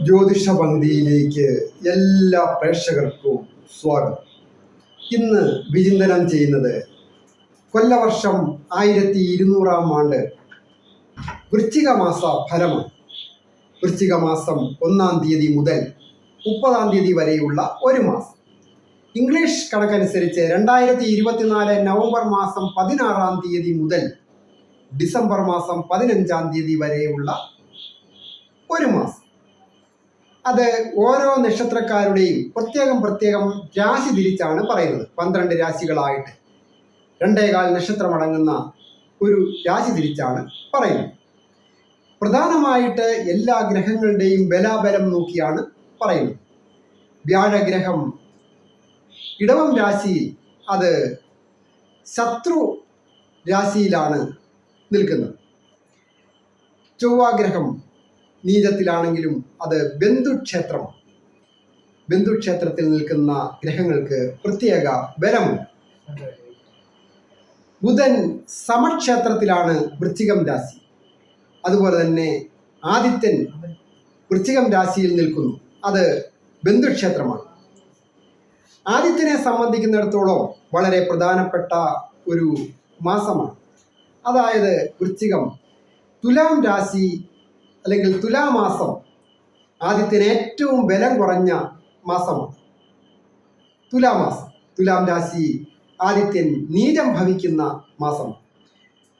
ജ്യോതിഷ പന്തിയിലേക്ക് എല്ലാ പ്രേക്ഷകർക്കും സ്വാഗതം. ഇന്ന് വിചിന്തനം ചെയ്യുന്നത് കൊല്ലവർഷം ആയിരത്തി ഇരുന്നൂറാം ആണ്ട് വൃശ്ചിക മാസ ഫലമാണ്. വൃശ്ചിക മാസം ഒന്നാം തീയതി മുതൽ മുപ്പതാം തീയതി വരെയുള്ള ഒരു മാസം. ഇംഗ്ലീഷ് കണക്കനുസരിച്ച് രണ്ടായിരത്തി ഇരുപത്തിനാല് നവംബർ മാസം പതിനാറാം തീയതി മുതൽ ഡിസംബർ മാസം പതിനഞ്ചാം തീയതി വരെയുള്ള ഒരു മാസം. അത് ഓരോ നക്ഷത്രക്കാരുടെയും പ്രത്യേകം പ്രത്യേകം രാശി തിരിച്ചാണ് പറയുന്നത്. പന്ത്രണ്ട് രാശികളായിട്ട് രണ്ടേകാൽ നക്ഷത്രമടങ്ങുന്ന ഒരു രാശി തിരിച്ചാണ് പറയുന്നത്. പ്രധാനമായിട്ട് എല്ലാ ഗ്രഹങ്ങളുടെയും ബലാബലം നോക്കിയാണ് പറയുന്നത്. വ്യാഴഗ്രഹം ഇടവം രാശിയിൽ അത് ശത്രു രാശിയിലാണ് നിൽക്കുന്നത്. ചൊവ്വാഗ്രഹം നീചത്തിലാണെങ്കിലും അത് ബന്ധുക്ഷേത്രമാണ് ബന്ധുക്ഷേത്രത്തിൽ നിൽക്കുന്ന ഗ്രഹങ്ങൾക്ക് പ്രത്യേക ബലമുണ്ട് ബുധൻ സമക്ഷേത്രത്തിലാണ് വൃശ്ചികം രാശി. അതുപോലെ തന്നെ ആദിത്യൻ വൃശ്ചികം രാശിയിൽ നിൽക്കുന്നു. അത് ബന്ധുക്ഷേത്രമാണ്. ആദിത്യനെ സംബന്ധിക്കുന്നിടത്തോളം വളരെ പ്രധാനപ്പെട്ട ഒരു മാസമാണ്. അതായത് വൃശ്ചികം. തുലാം രാശി അല്ലെങ്കിൽ തുലാമാസം ആദ്യത്തിന് ഏറ്റവും ബലം കുറഞ്ഞ മാസമാണ് തുലാമാസം തുലാം രാശി ആദിത്യൻ നീചം ഭവിക്കുന്ന മാസം.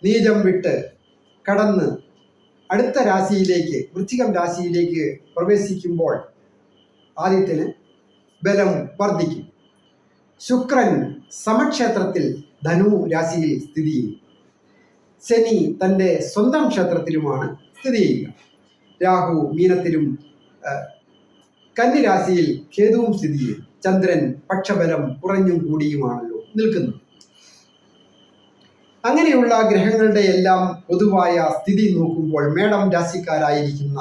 നീചം വിട്ട് കടന്ന് അടുത്ത രാശിയിലേക്ക് വൃശ്ചികം രാശിയിലേക്ക് പ്രവേശിക്കുമ്പോൾ ആദിത്യന് ബലം വർദ്ധിക്കും. ശുക്രൻ സമക്ഷേത്രത്തിൽ ധനു രാശിയിൽ സ്ഥിതി ചെയ്യും. ശനി തന്റെ സ്വന്തം ക്ഷേത്രത്തിലുമാണ് സ്ഥിതി ചെയ്യുക. രാഹു മീനത്തിലും കന്നിരാശിയിൽ കേതുവും സ്ഥിതി ചന്ദ്രൻ പക്ഷബലം കുറഞ്ഞും കൂടിയുമാണല്ലോ നിൽക്കുന്നത്. അങ്ങനെയുള്ള ഗ്രഹങ്ങളുടെ എല്ലാം പൊതുവായ സ്ഥിതി നോക്കുമ്പോൾ മേടം രാശിക്കാരായിരിക്കുന്ന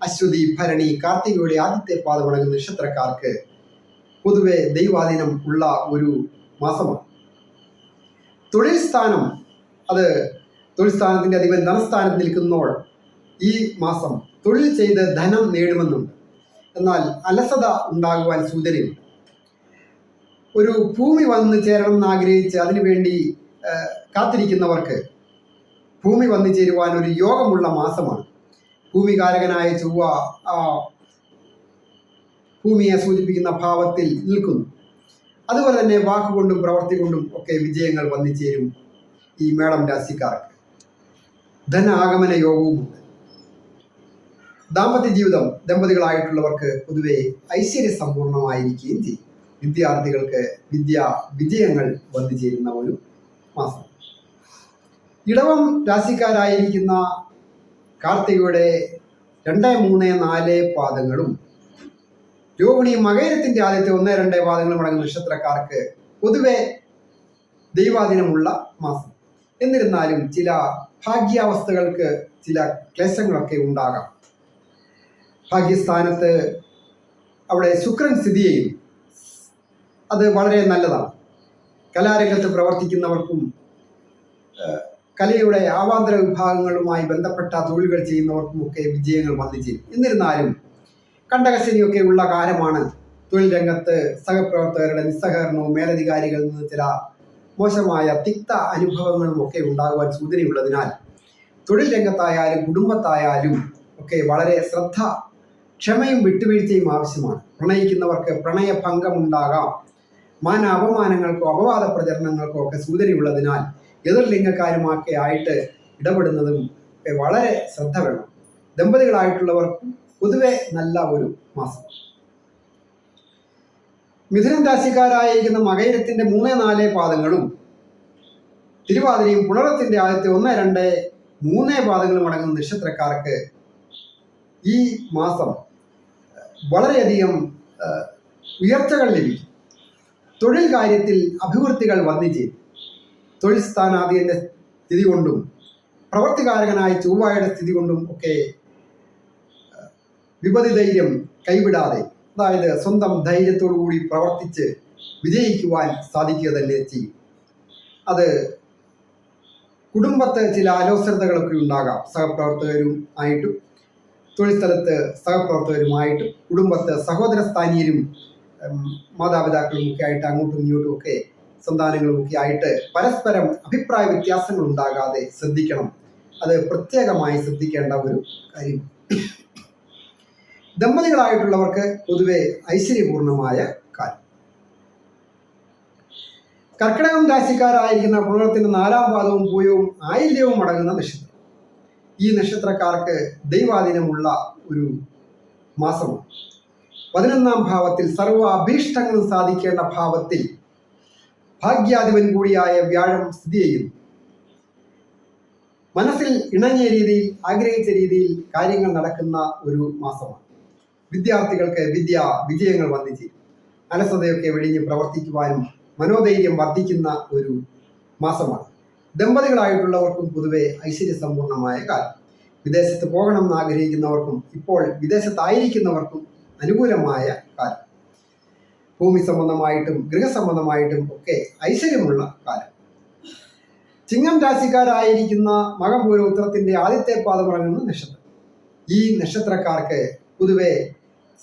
അശ്വതി ഭരണി കാർത്തികയുടെ ആദ്യത്തെ പാദമടങ്ങുന്ന നക്ഷത്രക്കാർക്ക് പൊതുവെ ദൈവാധീനം ഉള്ള ഒരു മാസമാണ്. തൊഴിൽ സ്ഥാനം അത് തൊഴിൽ സ്ഥാനത്തിന്റെ അധിപൻ ധനസ്ഥാനത്ത് നിൽക്കുന്നോൾ ഈ മാസം തൊഴിൽ ചെയ്ത് ധനം നേടുമെന്നുണ്ട് എന്നാൽ അലസത ഉണ്ടാകുവാൻ സൂചനയുണ്ട്. ഒരു ഭൂമി വന്ന് ചേരണം എന്ന് ആഗ്രഹിച്ച് അതിനുവേണ്ടി കാത്തിരിക്കുന്നവർക്ക് ഭൂമി വന്നു ചേരുവാൻ ഒരു യോഗമുള്ള മാസമാണ്. ഭൂമികാരകനായ ചൊവ്വ ഭൂമിയെ സൂചിപ്പിക്കുന്ന ഭാവത്തിൽ നിൽക്കുന്നു. അതുപോലെ തന്നെ വാക്കുകൊണ്ടും പ്രവൃത്തി കൊണ്ടും ഒക്കെ വിജയങ്ങൾ വന്നു ചേരും ഈ മേടം രാശിക്കാർക്ക്. ധനാഗമന യോഗവുമുണ്ട്. ദാമ്പത്യ ജീവിതം ദമ്പതികളായിട്ടുള്ളവർക്ക് പൊതുവെ ഐശ്വര്യ സമ്പൂർണമായിരിക്കുകയും ചെയ്യും. വിദ്യാർത്ഥികൾക്ക് വിദ്യ വിജയങ്ങൾ വന്നു ചേരുന്ന ഒരു മാസം. ഇടവം രാശിക്കാരായിരിക്കുന്ന കാർത്തികയുടെ രണ്ട് മൂന്ന് നാല് പാദങ്ങളും രോഹിണി മകേരത്തിന്റെ ആദ്യത്തെ ഒന്ന് രണ്ട് പാദങ്ങളും അടങ്ങുന്ന നക്ഷത്രക്കാർക്ക് പൊതുവെ ദൈവാധീനമുള്ള മാസം. എന്നിരുന്നാലും ചില ഭാഗ്യാവസ്ഥകൾക്ക് ചില ക്ലേശങ്ങളൊക്കെ ഉണ്ടാകാം. ഭാഗ്യസ്ഥാനത്ത് അവിടെ ശുക്രൻ സ്ഥിതി ചെയ്യും. അത് വളരെ നല്ലതാണ്. കലാരംഗത്ത് പ്രവർത്തിക്കുന്നവർക്കും കലയുടെ ആവാന്തര വിഭാഗങ്ങളുമായി ബന്ധപ്പെട്ട തൊഴിലുകൾ ചെയ്യുന്നവർക്കും ഒക്കെ വിജയങ്ങൾ വന്നു ചെയ്യും എന്നിരുന്നാലും കണ്ടകശനിയൊക്കെ ഉള്ള കാലമാണ് തൊഴിൽ രംഗത്ത് സഹപ്രവർത്തകരുടെ നിസ്സഹകരണവും മേലധികാരികളിൽ നിന്ന് ചില മോശമായ തിക്ത അനുഭവങ്ങളും ഒക്കെ ഉണ്ടാകുവാൻ സൂചനയുള്ളതിനാൽ തൊഴിൽ രംഗത്തായാലും കുടുംബത്തായാലും ഒക്കെ വളരെ ശ്രദ്ധ ക്ഷമയും വിട്ടുവീഴ്ചയും ആവശ്യമാണ്. പ്രണയിക്കുന്നവർക്ക് പ്രണയഭംഗം ഉണ്ടാകാം മാന അപമാനങ്ങൾക്കോ അപവാദ പ്രചരണങ്ങൾക്കോ ഒക്കെ സൂചനയുള്ളതിനാൽ എതിർലിംഗക്കാരുമൊക്കെ ആയിട്ട് ഇടപെടുന്നതും വളരെ ശ്രദ്ധ വേണം. ദമ്പതികളായിട്ടുള്ളവർക്കും പൊതുവെ നല്ല ഒരു മാസം. മിഥുനം രാശിക്കാരായിരിക്കുന്ന മകയിരത്തിന്റെ മൂന്ന് നാല് പാദങ്ങളും തിരുവാതിരയും പുണറത്തിന്റെ ആദ്യത്തെ ഒന്ന് രണ്ട് മൂന്ന് പാദങ്ങളും അടങ്ങുന്ന നക്ഷത്രക്കാർക്ക് ഈ മാസം വളരെയധികം ഉയർച്ചകൾ ലഭിക്കും തൊഴിൽ കാര്യത്തിൽ അഭിവൃദ്ധികൾ വന്നു ചെയ്യും തൊഴിൽ സ്ഥാനാധികന്റെ സ്ഥിതി കൊണ്ടും പ്രവർത്തികാരകനായ ചൊവ്വായുടെ സ്ഥിതി കൊണ്ടും ഒക്കെ വിപതി ധൈര്യം കൈവിടാതെ അതായത് സ്വന്തം ധൈര്യത്തോടു കൂടി പ്രവർത്തിച്ച് വിജയിക്കുവാൻ സാധിക്കുക തന്നെ ചെയ്യും. അത് കുടുംബത്തെ ചില അലോസരതകളൊക്കെ ഉണ്ടാകാം. സഹപ്രവർത്തകരും ആയിട്ടും തൊഴിൽ സ്ഥലത്ത് സഹപ്രവർത്തകരുമായിട്ട് കുടുംബത്ത് സഹോദര സ്ഥാനീയരും മാതാപിതാക്കളും ഒക്കെ ആയിട്ട് അങ്ങോട്ടും ഇങ്ങോട്ടും ഒക്കെ സന്താനങ്ങളും ഒക്കെ ആയിട്ട് പരസ്പരം അഭിപ്രായ വ്യത്യാസങ്ങൾ ഉണ്ടാകാതെ ശ്രദ്ധിക്കണം. അത് പ്രത്യേകമായി ശ്രദ്ധിക്കേണ്ട ഒരു കാര്യം. ദമ്പതികളായിട്ടുള്ളവർക്ക് പൊതുവെ ഐശ്വര്യപൂർണമായ കാലം. കർക്കിടകം രാശിക്കാരായിരിക്കുന്ന പുണർത്തിന്റെ നാലാം പാദവും പൂയവും ആയില്യവും അടങ്ങുന്ന നക്ഷത്രം. ഈ നക്ഷത്രക്കാർക്ക് ദൈവാധീനമുള്ള ഒരു മാസമാണ്. പതിനൊന്നാം ഭാവത്തിൽ സർവ അഭീഷ്ടങ്ങളും സാധിക്കേണ്ട ഭാവത്തിൽ ഭാഗ്യാധിപൻ കൂടിയായ വ്യാഴം സ്ഥിതി ചെയ്യുന്നു. മനസ്സിൽ ഇണങ്ങിയ രീതിയിൽ ആഗ്രഹിച്ച രീതിയിൽ കാര്യങ്ങൾ നടക്കുന്ന ഒരു മാസമാണ്. വിദ്യാർത്ഥികൾക്ക് വിദ്യ വിജയങ്ങൾ വന്നിച്ചേരും. അലസതയൊക്കെ വെടിഞ്ഞ് പ്രവർത്തിക്കുവാനും മനോധൈര്യം വർദ്ധിക്കുന്ന ഒരു മാസമാണ്. ദമ്പതികളായിട്ടുള്ളവർക്കും പൊതുവെ ഐശ്വര്യസമ്പൂർണമായ കാലം. വിദേശത്ത് പോകണം എന്ന് ആഗ്രഹിക്കുന്നവർക്കും ഇപ്പോൾ വിദേശത്തായിരിക്കുന്നവർക്കും അനുകൂലമായ കാലം. ഭൂമി സംബന്ധമായിട്ടും ഗൃഹസംബന്ധമായിട്ടും ഒക്കെ ഐശ്വര്യമുള്ള കാലം. ചിങ്ങം രാശിക്കാരായിരിക്കുന്ന മകപൂര ആദ്യത്തെ പാദമിറങ്ങുന്ന നക്ഷത്രം. ഈ നക്ഷത്രക്കാർക്ക് പൊതുവെ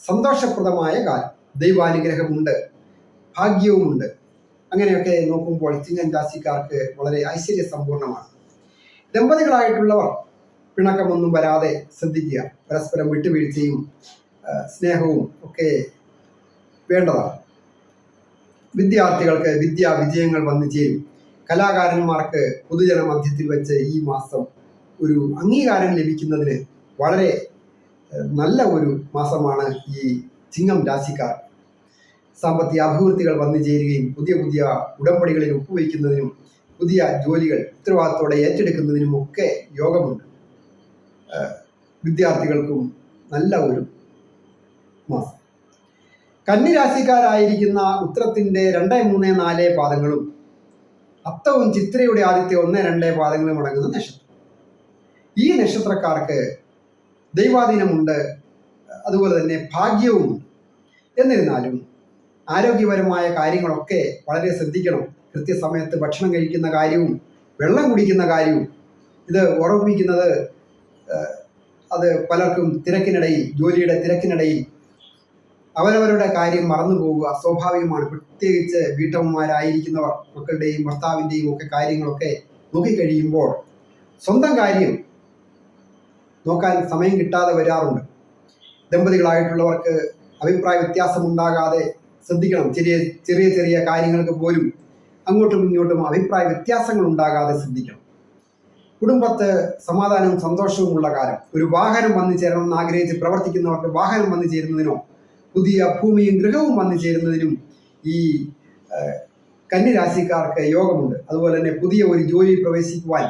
സന്തോഷപ്രദമായ കാലം. ദൈവാനുഗ്രഹമുണ്ട് ഭാഗ്യവുമുണ്ട്. അങ്ങനെയൊക്കെ നോക്കുമ്പോൾ ചിങ്ങൻ രാശിക്കാർക്ക് വളരെ ഐശ്വര്യ സമ്പൂർണമാണ് ദമ്പതികളായിട്ടുള്ളവർ പിണക്കമൊന്നും വരാതെ ശ്രദ്ധിക്കുക. പരസ്പരം വിട്ടുവീഴ്ചയും സ്നേഹവും ഒക്കെ വേണ്ടതാണ്. വിദ്യാർത്ഥികൾക്ക് വിദ്യാ വിജയങ്ങൾ വന്നു ചേരും. കലാകാരന്മാർക്ക് പൊതുജന മധ്യത്തിൽ വെച്ച് ഈ മാസം ഒരു അംഗീകാരം ലഭിക്കുന്നതിന് വളരെ നല്ല ഒരു മാസമാണ് ഈ ചിങ്ങം രാശിക്കാർ സാമ്പത്തിക അഭിവൃദ്ധികൾ വന്നു ചേരുകയും പുതിയ പുതിയ ഉടമ്പടികളിൽ ഒപ്പുവയ്ക്കുന്നതിനും പുതിയ ജോലികൾ ഉത്തരവാദിത്തോടെ ഏറ്റെടുക്കുന്നതിനും ഒക്കെ യോഗമുണ്ട്. വിദ്യാർത്ഥികൾക്കും നല്ല ഒരു മാസം. കന്നിരാശിക്കാരായിരിക്കുന്ന ഉത്തരത്തിന്റെ രണ്ട് മൂന്ന് നാല് പാദങ്ങളും അത്തവും ചിത്രയുടെ ആദ്യത്തെ ഒന്ന് രണ്ട് പാദങ്ങളും അടങ്ങുന്ന നക്ഷത്രം. ഈ നക്ഷത്രക്കാർക്ക് ദൈവാധീനമുണ്ട് അതുപോലെ തന്നെ ഭാഗ്യവുമുണ്ട്. എന്നിരുന്നാലും ആരോഗ്യപരമായ കാര്യങ്ങളൊക്കെ വളരെ ശ്രദ്ധിക്കണം. കൃത്യസമയത്ത് ഭക്ഷണം കഴിക്കുന്ന കാര്യവും വെള്ളം കുടിക്കുന്ന കാര്യവും ഇത് ഓർമ്മിക്കുന്നത് അത് പലർക്കും തിരക്കിനിടയിൽ ജോലിയുടെ തിരക്കിനിടയിൽ അവരവരുടെ കാര്യം മറന്നു പോവുക സ്വാഭാവികമാണ് പ്രത്യേകിച്ച് വീട്ടമ്മമാരായിരിക്കുന്നവർ മക്കളുടെയും ഭർത്താവിന്റെയും ഒക്കെ കാര്യങ്ങളൊക്കെ നോക്കിക്കഴിയുമ്പോൾ സ്വന്തം കാര്യം നോക്കാൻ സമയം കിട്ടാതെ വരാറുണ്ട്. ദമ്പതികളായിട്ടുള്ളവർക്ക് അഭിപ്രായ വ്യത്യാസം ഉണ്ടാകാതെ ശ്രദ്ധിക്കണം. ചെറിയ ചെറിയ ചെറിയ കാര്യങ്ങൾക്ക് പോലും അങ്ങോട്ടും ഇങ്ങോട്ടും അഭിപ്രായ വ്യത്യാസങ്ങൾ ഉണ്ടാകാതെ ശ്രദ്ധിക്കണം. കുടുംബത്ത് സമാധാനവും സന്തോഷവും ഉള്ള കാലം. ഒരു വാഹനം വന്നു ചേരണമെന്ന് ആഗ്രഹിച്ച് പ്രവർത്തിക്കുന്നവർക്ക് വാഹനം വന്നു ചേരുന്നതിനോ പുതിയ ഭൂമിയും ഗൃഹവും വന്നു ചേരുന്നതിനും ഈ കന്നിരാശിക്കാർക്ക് യോഗമുണ്ട്. അതുപോലെ തന്നെ പുതിയ ഒരു ജോലിയിൽ പ്രവേശിക്കുവാൻ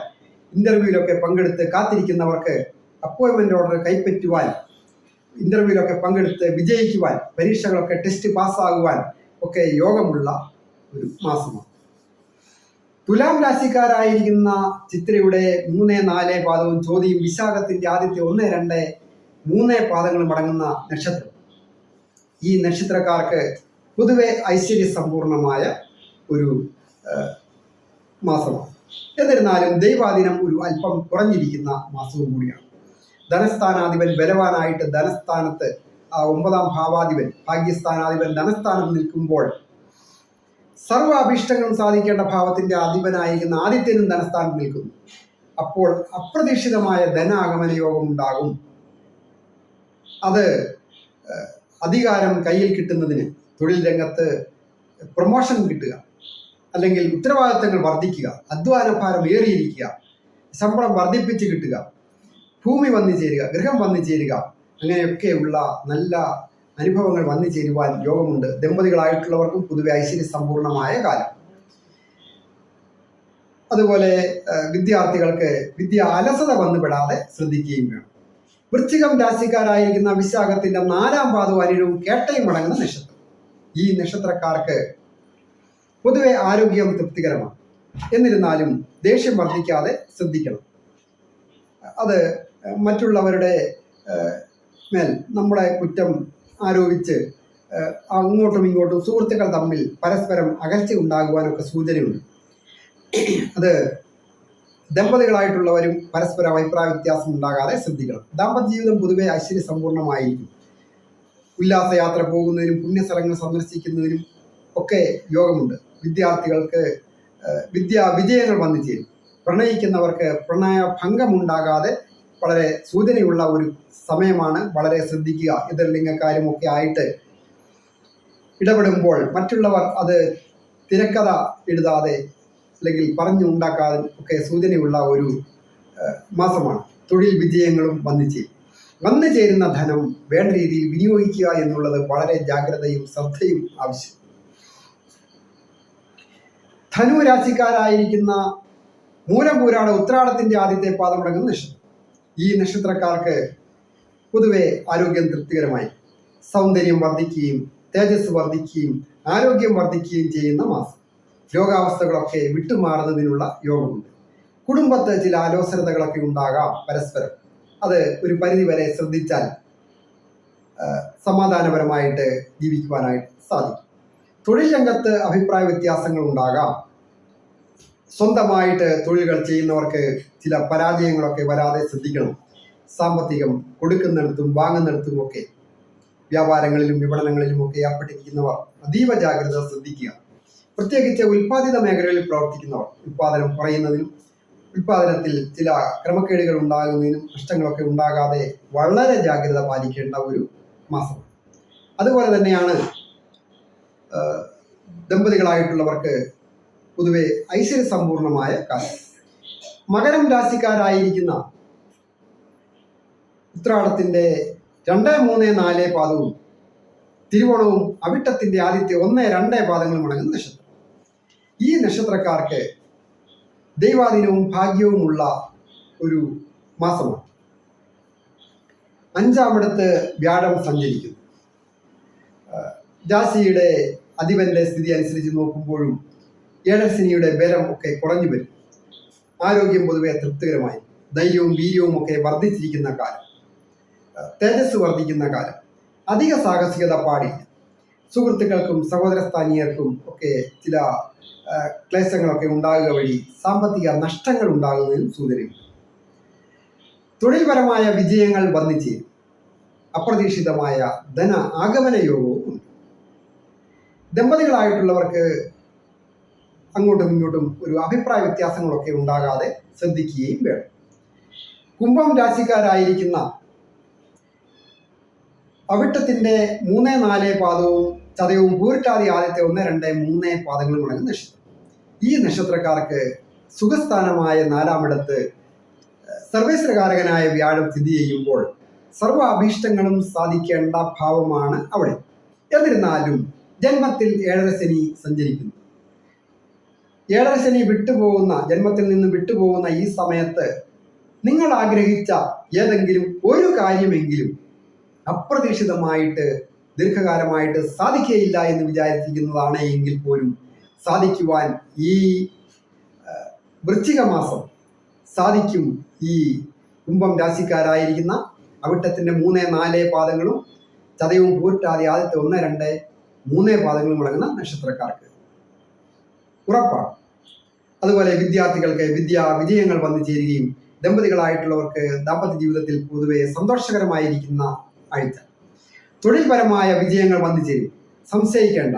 ഇന്റർവ്യൂവിലൊക്കെ പങ്കെടുത്ത് കാത്തിരിക്കുന്നവർക്ക് അപ്പോയിൻമെന്റ് ഓർഡർ കൈപ്പറ്റുവാൻ ഇന്റർവ്യൂവിലൊക്കെ പങ്കെടുത്ത് വിജയിക്കുവാൻ പരീക്ഷകളൊക്കെ ടെസ്റ്റ് പാസ്സാകുവാൻ ഒക്കെ യോഗമുള്ള ഒരു മാസമാണ്. തുലാം രാശിക്കാരായിരിക്കുന്ന ചിത്രയുടെ മൂന്ന് നാല് പാദവും ചോദ്യം വിശാഖത്തിന്റെ ആദ്യത്തെ ഒന്ന് രണ്ട് മൂന്ന് പാദങ്ങളും അടങ്ങുന്ന നക്ഷത്രം. ഈ നക്ഷത്രക്കാർക്ക് പൊതുവെ ഐശ്വര്യ സമ്പൂർണമായ ഒരു മാസമാണ്. എന്നിരുന്നാലും ദൈവാധീനം ഒരു അല്പം കുറഞ്ഞിരിക്കുന്ന മാസവും കൂടിയാണ്. ധനസ്ഥാനാധിപൻ ബലവാനായിട്ട് ധനസ്ഥാനത്ത് ഒമ്പതാം ഭാവാധിപൻ ഭാഗ്യസ്ഥാനാധിപൻ ധനസ്ഥാനത്ത് നിൽക്കുമ്പോൾ സർവ അഭീഷ്ടങ്ങളും സാധിക്കേണ്ട ഭാവത്തിന്റെ അധിപനായിരിക്കുന്ന ആദിത്യനും ധനസ്ഥാനം നിൽക്കുന്നു. അപ്പോൾ അപ്രതീക്ഷിതമായ ധനാഗമന യോഗം ഉണ്ടാകും. അത് അധികാരം കയ്യിൽ കിട്ടുന്നതിന് തൊഴിൽ രംഗത്ത് പ്രൊമോഷൻ കിട്ടുക അല്ലെങ്കിൽ ഉത്തരവാദിത്തങ്ങൾ വർദ്ധിക്കുക അധ്വാന ഭാരം ഏറിയിരിക്കുക ശമ്പളം വർദ്ധിപ്പിച്ച് കിട്ടുക ഭൂമി വന്നു ചേരുക ഗൃഹം വന്നു ചേരുക അങ്ങനെയൊക്കെയുള്ള നല്ല അനുഭവങ്ങൾ വന്നു ചേരുവാൻ യോഗമുണ്ട്. ദമ്പതികളായിട്ടുള്ളവർക്കും പൊതുവെ ഐശ്വര്യ സമ്പൂർണമായ കാലം. അതുപോലെ വിദ്യാർത്ഥികൾക്ക് വിദ്യ അലസത വന്നുപെടാതെ ശ്രദ്ധിക്കുകയും വേണം. വൃശ്ചികം രാശിക്കാരായിരിക്കുന്ന വിശാഖത്തിന്റെ നാലാം പാദവും അനിഴവും കേട്ടയും അടങ്ങുന്ന നക്ഷത്രം. ഈ നക്ഷത്രക്കാർക്ക് പൊതുവെ ആരോഗ്യം തൃപ്തികരമാണ്. എന്നിരുന്നാലും ദേഷ്യം വർദ്ധിക്കാതെ ശ്രദ്ധിക്കണം. അത് മറ്റുള്ളവരുടെ മേൽ നമ്മളെ കുറ്റം ആരോപിച്ച് അങ്ങോട്ടും ഇങ്ങോട്ടും സുഹൃത്തുക്കൾ തമ്മിൽ പരസ്പരം അകൽച്ച ഉണ്ടാകുവാനൊക്കെ സൂചനയുണ്ട്. അത് ദമ്പതികളായിട്ടുള്ളവരും പരസ്പരം അഭിപ്രായ വ്യത്യാസം ഉണ്ടാകാതെ ശ്രദ്ധിക്കണം. ദാമ്പത്യ ജീവിതം പൊതുവെ ഐശ്വര്യ സമ്പൂർണമായിരിക്കും ഉല്ലാസയാത്ര പോകുന്നതിനും പുണ്യസ്ഥലങ്ങൾ സന്ദർശിക്കുന്നതിനും ഒക്കെ യോഗമുണ്ട്. വിദ്യാർത്ഥികൾക്ക് വിദ്യാ വിജയങ്ങൾ വന്നു ചേരും. പ്രണയിക്കുന്നവർക്ക് പ്രണയ ഭംഗമുണ്ടാകാതെ വളരെ സൂചനയുള്ള ഒരു സമയമാണ്. വളരെ ശ്രദ്ധിക്കുക. എതിർലിംഗക്കാരുമൊക്കെ ആയിട്ട് ഇടപെടുമ്പോൾ മറ്റുള്ളവർ അത് തിരക്കഥ എഴുതാതെ അല്ലെങ്കിൽ പറഞ്ഞു ഉണ്ടാക്കാതെ ഒക്കെ സൂചനയുള്ള ഒരു മാസമാണ്. തൊഴിൽ വിജയങ്ങളും വന്നിച്ച് വന്നു ചേരുന്ന ധനം വേണ്ട രീതിയിൽ വിനിയോഗിക്കുക എന്നുള്ളത് വളരെ ജാഗ്രതയും ശ്രദ്ധയും ആവശ്യം. ധനു രാശിക്കാരായിരിക്കുന്ന മൂലപൂരാണ് ഉത്രാടത്തിന്റെ ആദ്യത്തെ പാദമുടങ്ങുന്ന ഈ നക്ഷത്രക്കാർക്ക് പൊതുവെ ആരോഗ്യം തൃപ്തികരമായി സൗന്ദര്യം വർദ്ധിക്കുകയും തേജസ് വർദ്ധിക്കുകയും ആരോഗ്യം വർദ്ധിക്കുകയും ചെയ്യുന്ന മാസം. രോഗാവസ്ഥകളൊക്കെ വിട്ടുമാറുന്നതിനുള്ള യോഗമുണ്ട്. കുടുംബത്ത് ചില ആലോചനതകളൊക്കെ ഉണ്ടാകാം പരസ്പരം. അത് ഒരു പരിധിവരെ ശ്രദ്ധിച്ചാൽ സമാധാനപരമായിട്ട് ജീവിക്കുവാനായിട്ട് സാധിക്കും. തൊഴിൽ രംഗത്ത് അഭിപ്രായ വ്യത്യാസങ്ങൾ ഉണ്ടാകാം. സ്വന്തമായിട്ട് തൊഴിലുകൾ ചെയ്യുന്നവർക്ക് ചില പരാജയങ്ങളൊക്കെ വരാതെ ശ്രദ്ധിക്കണം. സാമ്പത്തികം കൊടുക്കുന്നിടത്തും വാങ്ങുന്നിടത്തും ഒക്കെ വ്യാപാരങ്ങളിലും വിപണനങ്ങളിലും ഒക്കെ ഏർപ്പെട്ടിരിക്കുന്നവർ അതീവ ജാഗ്രത ശ്രദ്ധിക്കുക. പ്രത്യേകിച്ച് ഉൽപ്പാദിത മേഖലകളിൽ പ്രവർത്തിക്കുന്നവർ ഉൽപ്പാദനം കുറയുന്നതിനും ഉൽപ്പാദനത്തിൽ ചില ക്രമക്കേടുകൾ ഉണ്ടാകുന്നതിനും നഷ്ടങ്ങളൊക്കെ ഉണ്ടാകാതെ വളരെ ജാഗ്രത പാലിക്കേണ്ട ഒരു മാസം. അതുപോലെ തന്നെയാണ് ദമ്പതികളായിട്ടുള്ളവർക്ക് പൊതുവെ ഐശ്വര്യസമ്പൂർണമായ കാലം. മകരം രാശിക്കാരായിരിക്കുന്ന ഉത്രാടത്തിന്റെ രണ്ട് മൂന്ന് നാല് പാദവും തിരുവോണവും അവിട്ടത്തിന്റെ ആദ്യത്തെ ഒന്ന് രണ്ട് പാദങ്ങളും അടങ്ങുന്ന നക്ഷത്രം. ഈ നക്ഷത്രക്കാർക്ക് ദൈവാധീനവും ഭാഗ്യവുമുള്ള ഒരു മാസമാണ്. അഞ്ചാമിടത്ത് വ്യാഴം സഞ്ചരിക്കുന്നു. രാശിയുടെ അധിപന്റെ സ്ഥിതി അനുസരിച്ച് നോക്കുമ്പോഴും ഏഴശനിയുടെ ബലം ഒക്കെ കുറഞ്ഞു വരും. ആരോഗ്യം പൊതുവെ തൃപ്തികരമായി ധൈര്യവും വീര്യവും ഒക്കെ വർദ്ധിച്ചിരിക്കുന്ന കാലം. തേജസ് വർദ്ധിക്കുന്ന കാലം. അധിക സാഹസികത പാടില്ല. സുഹൃത്തുക്കൾക്കും സഹോദര സ്ഥാനീയർക്കും ഒക്കെ ചില ക്ലേശങ്ങളൊക്കെ ഉണ്ടാകുക വഴി സാമ്പത്തിക നഷ്ടങ്ങൾ ഉണ്ടാകുന്നതിന് സൂചനയുണ്ട് തൊഴിൽപരമായ വിജയങ്ങൾ വന്നിച്ചേരും അപ്രതീക്ഷിതമായ ധന ആഗമന യോഗവും ഉണ്ട്. ദമ്പതികളായിട്ടുള്ളവർക്ക് അങ്ങോട്ടും ഇങ്ങോട്ടും ഒരു അഭിപ്രായ വ്യത്യാസങ്ങളൊക്കെ ഉണ്ടാകാതെ ശ്രദ്ധിക്കുകയും വേണം. കുംഭം രാശിക്കാരായിരിക്കുന്ന അവിട്ടത്തിന്റെ മൂന്ന് നാല് പാദവും ചതയവും പൂരിട്ടാതി ആദ്യത്തെ ഒന്ന് രണ്ട് മൂന്ന് പാദങ്ങളും അടങ്ങുന്ന നക്ഷത്രം. ഈ നക്ഷത്രക്കാർക്ക് സുഖസ്ഥാനമായ നാലാമിടത്ത് സർവേശ്വരകാരകനായ വ്യാഴം സ്ഥിതി ചെയ്യുമ്പോൾ സർവ അഭീഷ്ടങ്ങളും സാധിക്കേണ്ട ഭാവമാണ് അവിടെ. എന്നിരുന്നാലും ജന്മത്തിൽ ഏഴര ശനി സഞ്ചരിക്കുന്നു. ഏഴര ശനി വിട്ടുപോകുന്ന ജന്മത്തിൽ നിന്ന് വിട്ടുപോകുന്ന ഈ സമയത്ത് നിങ്ങൾ ആഗ്രഹിച്ച ഏതെങ്കിലും ഒരു കാര്യമെങ്കിലും അപ്രതീക്ഷിതമായിട്ട് ദീർഘകാലമായിട്ട് സാധിക്കുകയില്ല എന്ന് വിചാരിച്ചിരിക്കുന്നതാണ് എങ്കിൽ പോലും സാധിക്കുവാൻ ഈ വൃശ്ചിക മാസം സാധിക്കും ഈ കുംഭം രാശിക്കാരായിരിക്കുന്ന അവിട്ടത്തിന്റെ മൂന്ന് നാല് പാദങ്ങളും ചതയവും പൂറ്റാതെ ആദ്യത്തെ ഒന്ന് രണ്ട് മൂന്ന് പാദങ്ങളും അടങ്ങുന്ന നക്ഷത്രക്കാർക്ക്. ഉറപ്പാണ്. അതുപോലെ വിദ്യാർത്ഥികൾക്ക് വിദ്യാ വിജയങ്ങൾ വന്നു ചേരുകയും ദമ്പതികളായിട്ടുള്ളവർക്ക് ദാമ്പത്യ ജീവിതത്തിൽ പൊതുവെ സന്തോഷകരമായിരിക്കുന്ന ആഴ്ച. തൊഴിൽപരമായ വിജയങ്ങൾ വന്നു ചേരും. സംശയിക്കേണ്ട.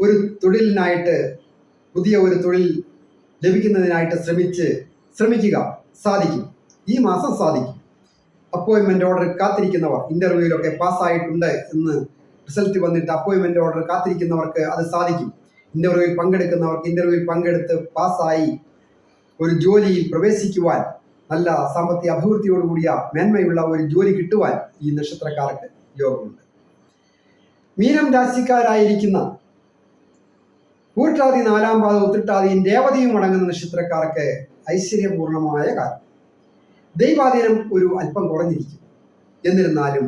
ഒരു തൊഴിലിനായിട്ട് പുതിയ ഒരു തൊഴിൽ ലഭിക്കുന്നതിനായിട്ട് ശ്രമിച്ച് ശ്രമിക്കുക സാധിക്കും. ഈ മാസം സാധിക്കും. അപ്പോയിൻമെന്റ് ഓർഡർ കാത്തിരിക്കുന്നവർ ഇന്റർവ്യൂവിലൊക്കെ പാസ്സായിട്ടുണ്ട് എന്ന് റിസൾട്ട് വന്നിട്ട് അപ്പോയിൻമെന്റ് ഓർഡർ കാത്തിരിക്കുന്നവർക്ക് അത് സാധിക്കും. ഇന്റർവ്യൂവിൽ പങ്കെടുക്കുന്നവർക്ക് ഇന്റർവ്യൂവിൽ പങ്കെടുത്ത് പാസ്സായി ഒരു ജോലിയിൽ പ്രവേശിക്കുവാൻ നല്ല സാമ്പത്തിക അഭിവൃദ്ധിയോടുകൂടിയ മേന്മയുള്ള ഒരു ജോലി കിട്ടുവാൻ ഈ നക്ഷത്രക്കാർക്ക് യോഗമുണ്ട്. മീനം രാശിക്കാരായിരിക്കുന്ന കൂട്ടാതി നാലാം പാത ഉത്തിട്ടാതിയും രേവതിയും അടങ്ങുന്ന നക്ഷത്രക്കാർക്ക് ഐശ്വര്യപൂർണമായ കാലം. ദൈവാധീനം ഒരു അല്പം കുറഞ്ഞിരിക്കും. എന്നിരുന്നാലും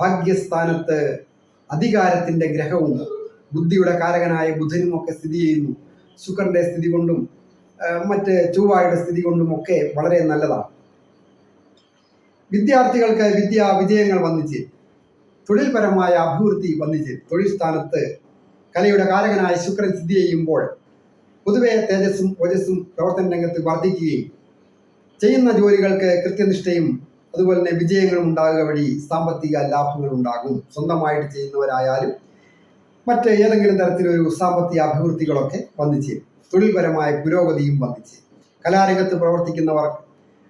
ഭാഗ്യസ്ഥാനത്ത് അധികാരത്തിന്റെ ഗ്രഹവും ബുദ്ധിയുടെ കാരകനായ ബുധനും ഒക്കെ സ്ഥിതി ചെയ്യുന്നു. ശുക്രന്റെ സ്ഥിതി കൊണ്ടും മറ്റ് ചൊവ്വായുടെ സ്ഥിതി കൊണ്ടും ഒക്കെ വളരെ നല്ലതാണ്. വിദ്യാർത്ഥികൾക്ക് വിദ്യാ വിജയങ്ങൾ വന്നിച്ച് തൊഴിൽപരമായ അഭിവൃദ്ധി വന്നിച്ച് തൊഴിൽ സ്ഥാനത്ത് കലയുടെ കാരകനായ ശുക്രൻ സ്ഥിതി ചെയ്യുമ്പോൾ പൊതുവെ തേജസ്സും ഓജസ്സും പ്രവർത്തന രംഗത്ത് വർദ്ധിക്കുകയും ചെയ്യുന്ന ജോലികൾക്ക് കൃത്യനിഷ്ഠയും അതുപോലെ തന്നെ വിജയങ്ങളും ഉണ്ടാകുക വഴി സാമ്പത്തിക ലാഭങ്ങൾ ഉണ്ടാകും സ്വന്തമായിട്ട് ചെയ്യുന്നവരായാലും മറ്റ് ഏതെങ്കിലും തരത്തിലൊരു സാമ്പത്തിക അഭിവൃദ്ധികളൊക്കെ വന്നു തൊഴിൽപരമായ പുരോഗതിയും വന്നു കലാരംഗത്ത് പ്രവർത്തിക്കുന്നവർ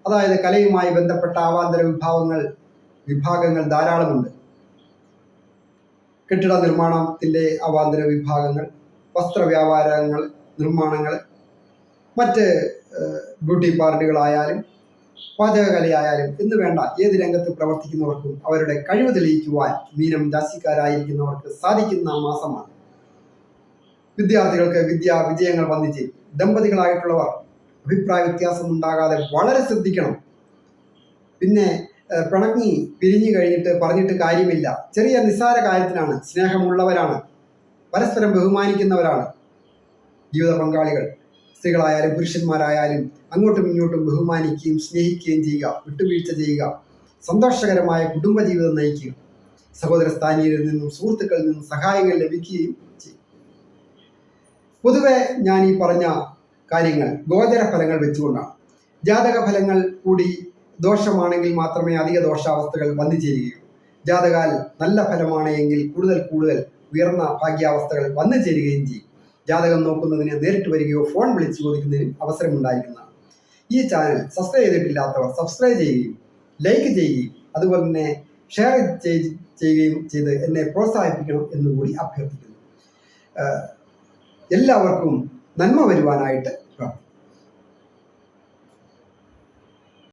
അതായത് കലയുമായി ബന്ധപ്പെട്ട ആവാന്തര വിഭാഗങ്ങൾ വിഭാഗങ്ങൾ ധാരാളമുണ്ട്. കെട്ടിട നിർമ്മാണത്തിന്റെ അവാന്തര വിഭാഗങ്ങൾ വസ്ത്ര വ്യാപാരങ്ങൾ നിർമ്മാണങ്ങൾ മറ്റ് ബ്യൂട്ടി പാർലറുകളായാലും പാചകകലയായാലും എന്ന് വേണ്ട ഏത് രംഗത്ത് പ്രവർത്തിക്കുന്നവർക്കും അവരുടെ കഴിവ് തെളിയിക്കുവാൻ മീനം രാശിക്കാരായിരിക്കുന്നവർക്ക് സാധിക്കുന്ന മാസമാണ്. വിദ്യാർത്ഥികൾക്ക് വിദ്യാ വിജയങ്ങൾ വന്നിച്ച് ദമ്പതികളായിട്ടുള്ളവർ അഭിപ്രായ വ്യത്യാസം ഉണ്ടാകാതെ വളരെ ശ്രദ്ധിക്കണം. പിന്നെ പിണങ്ങി പിരിഞ്ഞു കഴിഞ്ഞിട്ട് പറഞ്ഞിട്ട് കാര്യമില്ല. ചെറിയ നിസ്സാര കാര്യത്തിനാണ്. സ്നേഹമുള്ളവരാണ്. പരസ്പരം ബഹുമാനിക്കുന്നവരാണ്. ജീവിത പങ്കാളികൾ. സ്ത്രീകളായാലും പുരുഷന്മാരായാലും അങ്ങോട്ടും ഇങ്ങോട്ടും ബഹുമാനിക്കുകയും സ്നേഹിക്കുകയും ചെയ്യുക വിട്ടുവീഴ്ച ചെയ്യുക സന്തോഷകരമായ കുടുംബജീവിതം നയിക്കുക സഹോദര സ്ഥാനീയരിൽ നിന്നും സുഹൃത്തുക്കളിൽ നിന്നും സഹായങ്ങൾ ലഭിക്കുകയും ചെയ്യും. പൊതുവെ ഞാൻ ഈ പറഞ്ഞ കാര്യങ്ങൾ ഗോചര ഫലങ്ങൾ വെച്ചുകൊണ്ടാണ്. ജാതക ഫലങ്ങൾ കൂടി ദോഷമാണെങ്കിൽ മാത്രമേ അധിക ദോഷാവസ്ഥകൾ വന്നു ചേരുകയുള്ളൂ. ജാതകാൽ നല്ല ഫലമാണ് എങ്കിൽ കൂടുതൽ കൂടുതൽ ഉയർന്ന ഭാഗ്യാവസ്ഥകൾ വന്നു ചേരുകയും ചെയ്യും. ജാതകം നോക്കുന്നതിന് നേരിട്ട് വരികയോ ഫോൺ വിളിച്ച് ചോദിക്കുന്നതിനും അവസരമുണ്ടായിരിക്കുന്നതാണ്. ഈ ചാനൽ സബ്സ്ക്രൈബ് ചെയ്തിട്ടില്ലാത്തവർ സബ്സ്ക്രൈബ് ചെയ്യുകയും ലൈക്ക് ചെയ്യുകയും അതുപോലെ തന്നെ ഷെയർ ചെയ്- ചെയ്യുകയും ചെയ്ത് എന്നെ പ്രോത്സാഹിപ്പിക്കണം എന്നുകൂടി അഭ്യർത്ഥിക്കുന്നു. എല്ലാവർക്കും നന്മ വരുവാനായിട്ട്